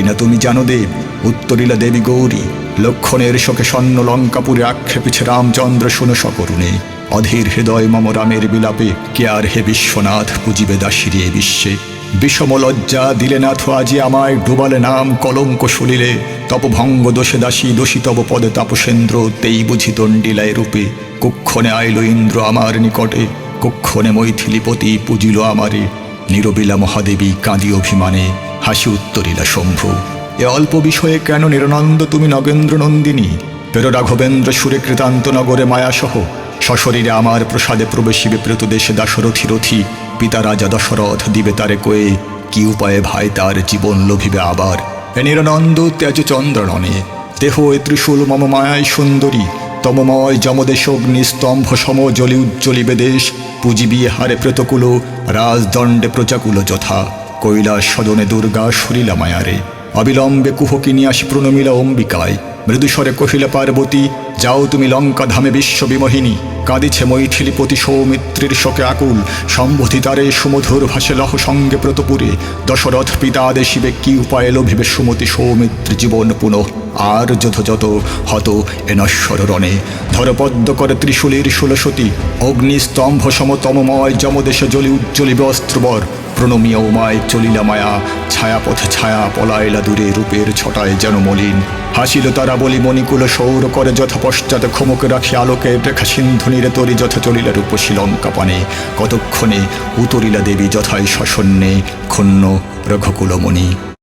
কিনা তুমি জানো দেব? উত্তরিলা দেবী গৌরী, লক্ষণের শোকে স্বর্ণ লঙ্কাপুরে আক্ষেপিছে রামচন্দ্র শুনো সকরুণে। অধীর হৃদয় মম রামের বিলাপে, কে আর হে বিশ্বনাথ পুজিবে দাসিরে এ বিশ্বে? বিষম লজ্জা দিলে নাথ আজি আমায় ডুবালে নাম কলঙ্ক শুলিলে তপ ভঙ্গ দোষে দাসী দোষী তব পদে তাপসেন্দ্র তেই বুঝি দণ্ডিলায় রূপে। কুক্ষণে আইল ইন্দ্র আমার নিকটে, কুক্ষণে মৈথিলিপতি পুজিল আমারে। নিরবিলা মহাদেবী কাঁদি অভিমানে। হাসি উত্তরিলা শম্ভু। এ অল্প বিষয়ে কেন নিরানন্দ তুমি নগেন্দ্র নন্দিনী? পের রাঘবেন্দ্র সুরে কৃতান্ত নগরে মায়াসহ, সশরীরে আমার প্রসাদে প্রবেশিবে প্রেত দেশে দাশরথী রথী, পিতা রাজা দশরথ দিবে তারে কয়ে, কি উপায়ে ভাই তার জীবন লোভিবে আবার? এ নিরানন্দ ত্যাজ চন্দ্রননে দেহ এ ত্রিশূল মম মায়ায় সুন্দরী, তমময় যমদেশ অগ্নিস্তম্ভ সম জলি উজ্জ্বলিবে দেশ, পুজিবি হারে প্রেতকুল, রাজদণ্ডে প্রজাকুল যথা। কৈলাস সদনে দুর্গা সুরিলা মায়ারে। অবিলম্বে কুহকিনী আসি প্রণমিলা অম্বিকায়। মৃদুস্বরে কহিলা, পার্বতী, যাও তুমি লঙ্কা ধামে বিশ্ববিমোহিনী। কাঁদিছে মৈথিলীপতি সৌমিত্রীর শোকে আকুল। সম্বোধি তারে সুমধুর ভাসে লহ সঙ্গে প্রতপুরে। দশরথ পিতা দেশিবে কি উপায়ে লোভিবে সুমতি সৌমিত্র জীবন পুনঃ? আর যত হত এ নশ্বর রণে। ধরপদ্ম করে ত্রিশূলের ষোলশতী। অগ্নিস্তম্ভ সমতমময় যমদেশে জ্বলি উজ্জ্বলিবে অস্ত্রবর। প্রণমীয় উমায় চলিলা মায়া ছায়া পথে ছায়া পলাইলা দূরে রূপের ছটায় যেন মলিন। হাসিল তারা বলি মণিকুল সৌর করে যথা পশ্চাতে ক্ষমক রাখি আলোকে, রেখা সিন্ধু নিরে তরি যথা চলিলা রূপসী লঙ্কা পানে কতক্ষণে উতরিলা দেবী যথায় শশন্যে ক্ষুণ্ণ রঘকুলমণি।